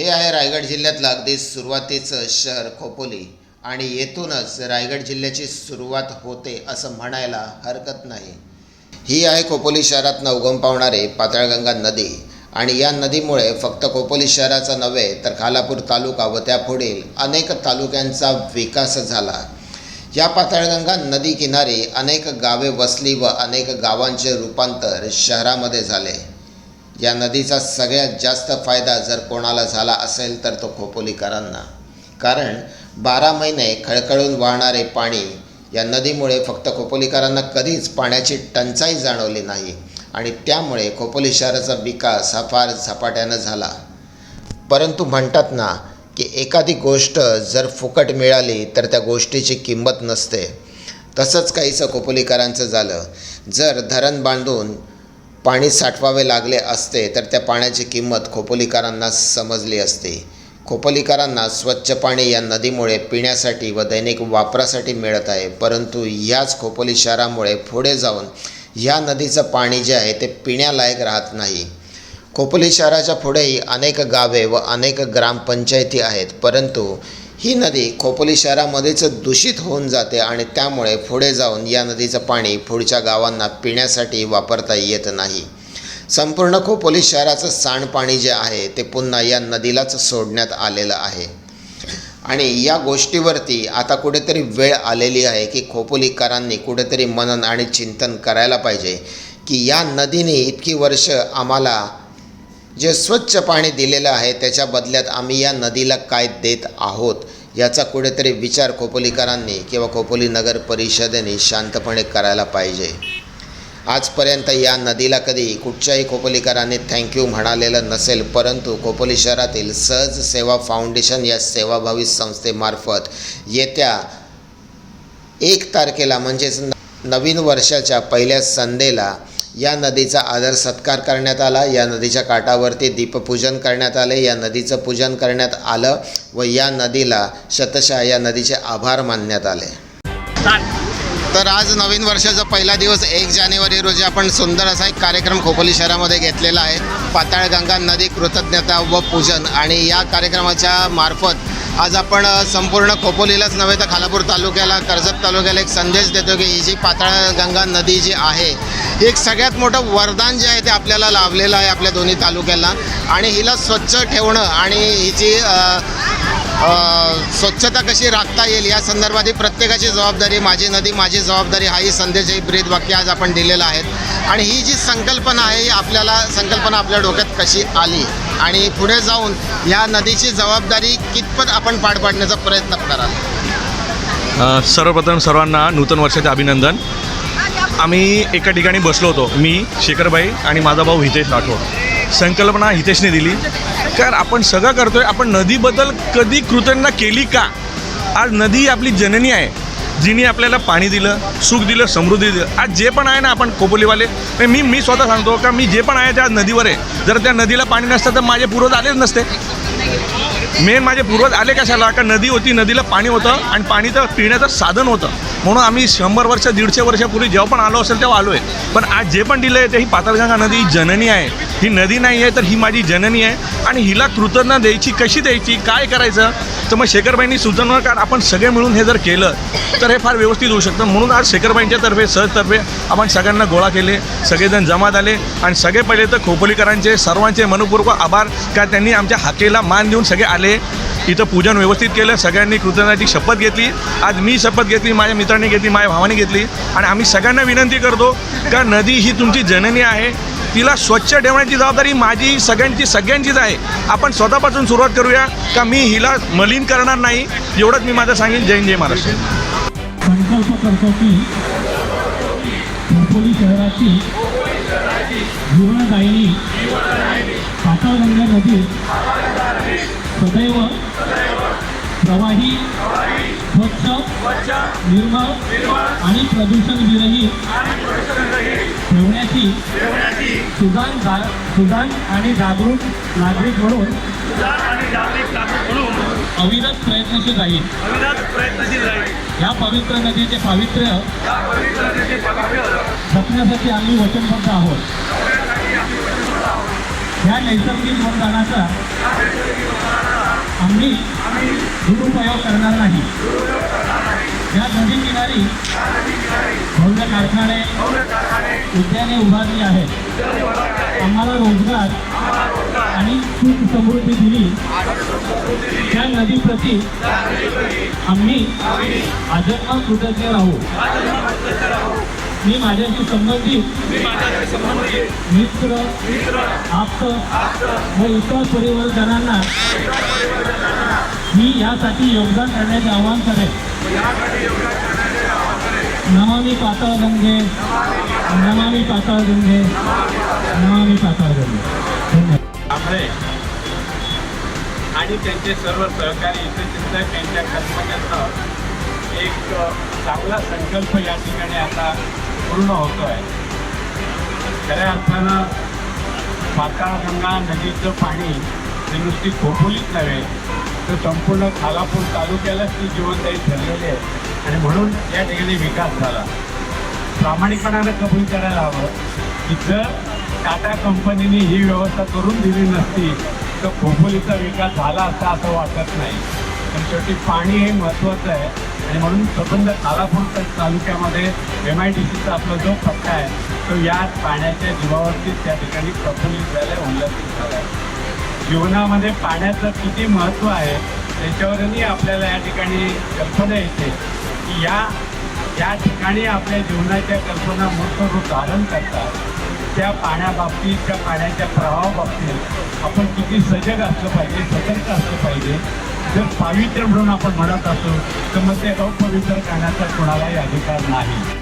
हे आहे रायगड जिल्ह्यातलं अगदी सुरुवातीचं शहर खोपोली. आणि येथूनच रायगड जिल्ह्याची सुरुवात होते असं म्हणायला हरकत नाही. ही आहे खोपोली शहरात उगम पावणारी पाताळगंगा नदी. आणि या नदीमुळे फक्त खोपोली शहराचा नव्हे तर खालापूर तालुका व त्यापुढील अनेक तालुक्यांचा विकास झाला. या पाताळगंगा नदी किनारी अनेक गावे वसली व अनेक गावांचे रूपांतर शहरामध्ये झाले. या नदीचा सगळ्यात जास्त फायदा जर कोणाला झाला असेल तर तो खोपोलीकरांना. कारण बारा महिने खळखळून वाहणारे पाणी या नदीमुळे फक्त खोपोलीकरांना कधीच पाण्याची टंचाई जाणवली नाही आणि त्यामुळे खोपोली शहराचा विकास हा फार झपाट्यानं झाला. परंतु म्हणतात ना की एखादी गोष्ट जर फुकट मिळाली तर त्या गोष्टीची किंमत नसते. तसंच काहीसं खोपोलीकरांचं झालं. जर धरण बांधून पाणी साठवावे लागले असते तर त्या पाण्याची किंमत खोपोलीकरांना समजली असती. खोपोलीकरांना स्वच्छ पाणी या नदीमुळे पिण्यासाठी व दैनिक वापरासाठी मिळत आहे. परंतु ह्याच खोपोली शहरामुळे पुढे जाऊन ह्या नदीचं पाणी जे आहे ते पिण्यालायक राहत नाही. खोपोली शहराच्या पुढेही अनेक गावे व अनेक ग्रामपंचायती आहेत परंतु ही नदी खोपोली शहरामध्येच दूषित होऊन जाते आणि त्यामुळे पुढे जाऊन या नदीचं पाणी पुढच्या गावांना पिण्यासाठी वापरता येत नाही. संपूर्ण खोपोली शहराचं सांडपाणी जे आहे ते पुन्हा या नदीलाच सोडण्यात आलेलं आहे. आणि या गोष्टीवरती आता कुठेतरी वेळ आलेली आहे की खोपोलीकरांनी कुठेतरी मनन आणि चिंतन करायला पाहिजे की या नदीने इतकी वर्ष आम्हाला जे स्वच्छ पाणी दिलेलं आहे त्याच्या बदल्यात आम्ही या नदीला काय देत आहोत? याचा कुठेतरी विचार खोपोलीकरांनी किंवा खोपोली नगर परिषदेने शांतपणे करायला पाहिजे. आजपर्यंत या नदीला कधी कुठच्याही खोपोलीकरांनी थँक्यू म्हणालेलं नसेल परंतु खोपोली शहरातील सहज सेवा फाउंडेशन या सेवाभावी संस्थेमार्फत येत्या एक तारखेला म्हणजेच न- नवीन वर्षाच्या पहिल्या संध्येला या नदीचा आदर सत्कार करण्यात आला या नदीच्या काठावरती दीपपूजन करण्यात आले या नदीचं पूजन करण्यात आलं व या नदीला शतशः या नदीचे आभार मानण्यात आले. तर आज नवीन वर्षाचा पहिला दिवस एक जानेवारी रोजी आपण सुंदर असा एक कार्यक्रम खोपोली शहरामध्ये घेतलेला आहे. पाताळगंगा नदी कृतज्ञता व पूजन आणि या कार्यक्रमाच्या मार्फत आज आपण संपूर्ण खोपोलीलाच नव्हे तर खालापूर तालुक्याला कर्जत तालुक्याला एक संदेश देतो की ही जी पाताळगंगा नदी जी आहे ही एक सगळ्यात मोठं वरदान जे आहे ते आपल्याला लाभलेलं आहे आपल्या दोन्ही तालुक्याला. आणि हिला स्वच्छ ठेवणं आणि हिची स्वच्छता कशी राखता येईल या संदर्भात ही प्रत्येकाची जबाबदारी माझी नदी माझी जबाबदारी हाही संदेश ही ब्रीद वाक्य आज आपण दिलेलं आहे. आणि ही जी संकल्पना आहे ही आपल्याला संकल्पना आपल्या डोक्यात कशी आली? आणि पुढे जाऊन या नदीची जबाबदारी कितपत आपण पार पाडण्याचा प्रयत्न कराल? सर्वप्रथम सर्वांना नूतन वर्षाचे अभिनंदन. आम्ही एका ठिकाणी बसलो होतो. मी शेखरबाई आणि माझा भाऊ हितेश राठोड. संकल्पना हितेशने दिली. कारण आपण सगळं करतोय. आपण नदीबद्दल कधी कृतज्ञता केली का? आज नदी ही आपली जननी आहे. जिने आपल्याला पाणी दिलं सुख दिलं समृद्धी दिलं. आज जे पण आहे ना आपण कोपोलीवाले मी मी स्वतः सांगतो का मी जे पण आहे त्या नदीवर आहे. जर त्या नदीला पाणी नसतं तर माझे पूर्वज आलेच नसते. मेन माझे पूर्वज आले कशाला? का नदी होती नदीला पाणी होतं आणि पाणी तर पिण्याचं साधन होतं. म्हणून आम्ही शंभर वर्ष दीडशे वर्षापूर्वी जेव्हा पण आलो असेल तेव्हा आलो आहे पण आज जे पण दिलं आहे ते ही पाताळगंगा नदी जननी आहे. ही नदी नाही आहे तर ही माझी जननी आहे. आणि हिला कृतज्ञता द्यायची कशी द्यायची काय करायचं? तर मग शेखरबाईंनी सुचवलं आपण सगळे मिळून हे जर केलं तर हे फार व्यवस्थित होऊ शकतं. म्हणून आज शेखरबाईंच्या तर्फे सहजतर्फे आपण सगळ्यांना गोळा केले सगळेजण जमा झाले आणि सगळे पहिले तर खोपोलीकरांचे सर्वांचे मनपूर्वक आभार. का त्यांनी आमच्या हाकेला मान देऊन सगळे आले. इथं पूजन व्यवस्थित केलं सगळ्यांनी कृतज्ञतेची शपथ घेतली. आज मी शपथ घेतली माझ्या मित्रांनी घेतली माझ्या भावाने घेतली. आणि आम्ही सगळ्यांना विनंती करतो का नदी ही तुमची जननी आहे. तिला स्वच्छ ठेवण्याची जबाबदारी माझी सगळ्यांची सगळ्यांचीच आहे. आपण स्वतःपासून सुरुवात करूया का मी हिला मलिन करणार नाही? एवढंच मी माझं सांगेन. जैन जय महाराष्ट्र. संकल्प करतो की शहराची जीवनदायिनी पाताळगंगा नदी सदैव प्रवाही स्वच्छ निर्मळ आणि प्रदूषण विरहित ठेवण्याची सुदान जा- सुदान आणि जागरूक नागरिक म्हणून अविरत प्रयत्नशील राहील. या पवित्र नदीचे पावित्र्य जपण्यासाठी आम्ही वचनबद्ध आहोत. या नैसर्गिक मतदानाचा आम्ही दुरुपयोग करणार नाही. या नदी किनारी भव्य कारखाने उद्याने उभारली आहेत. आम्हाला रोजगार आणि सुख समृद्धी दिली. त्या नदीप्रती आम्ही आजन्म कृतज्ञ राहू. मी माझ्याशी संबंधित मित्र आप्त व इतर परिवर्तनांना मी यासाठी योगदान करण्याचे आवाहन करेन. नमामी पाताळ गंगे नमामी पाताळ गंगे नमामी पाताळ गंगे. आपले कांबळे आणि त्यांचे सर्व सहकारी इथे चिंतक यांच्या कल्पनेचा एक चांगला संकल्प या ठिकाणी आता पूर्ण होतो आहे खऱ्या अर्थानं पाताळगंगा नदीचं पाणी हे नुसती खोपोलीच नव्हे तर संपूर्ण खालापूर तालुक्यालाच ती जीवनदायी ठरलेली आहे. आणि म्हणून या ठिकाणी विकास झाला. प्रामाणिकपणानं कबूल करायला हवं की जर टाटा कंपनीने ही व्यवस्था करून दिली नसती तर खोपोलीचा विकास झाला असता असं वाटत नाही. पण शेवटी पाणी हे महत्त्वाचं आहे. आणि म्हणून संबंध कालापूर तालुक्यामध्ये एम आय डी सीचा आपला जो पट्टा आहे तो या पाण्याच्या जीवावरतीच त्या ठिकाणी प्रफुल्लित झाला आहे उल्लसित झाला आहे जीवनामध्ये पाण्याचं किती महत्त्व आहे त्याच्यावरही आपल्याला या ठिकाणी कल्पना येते. की या या ठिकाणी आपल्या जीवनाच्या कल्पना मोठं रूप धारण करतात. त्या पाण्याबाबतीत त्या पाण्याच्या प्रवाहाबाबतीत आपण किती सजग असलं पाहिजे सतर्क असलं पाहिजे. जर पावित्र्य म्हणून आपण म्हणत असू तर मग ते अपवित्र करण्याचा कोणालाही अधिकार नाही.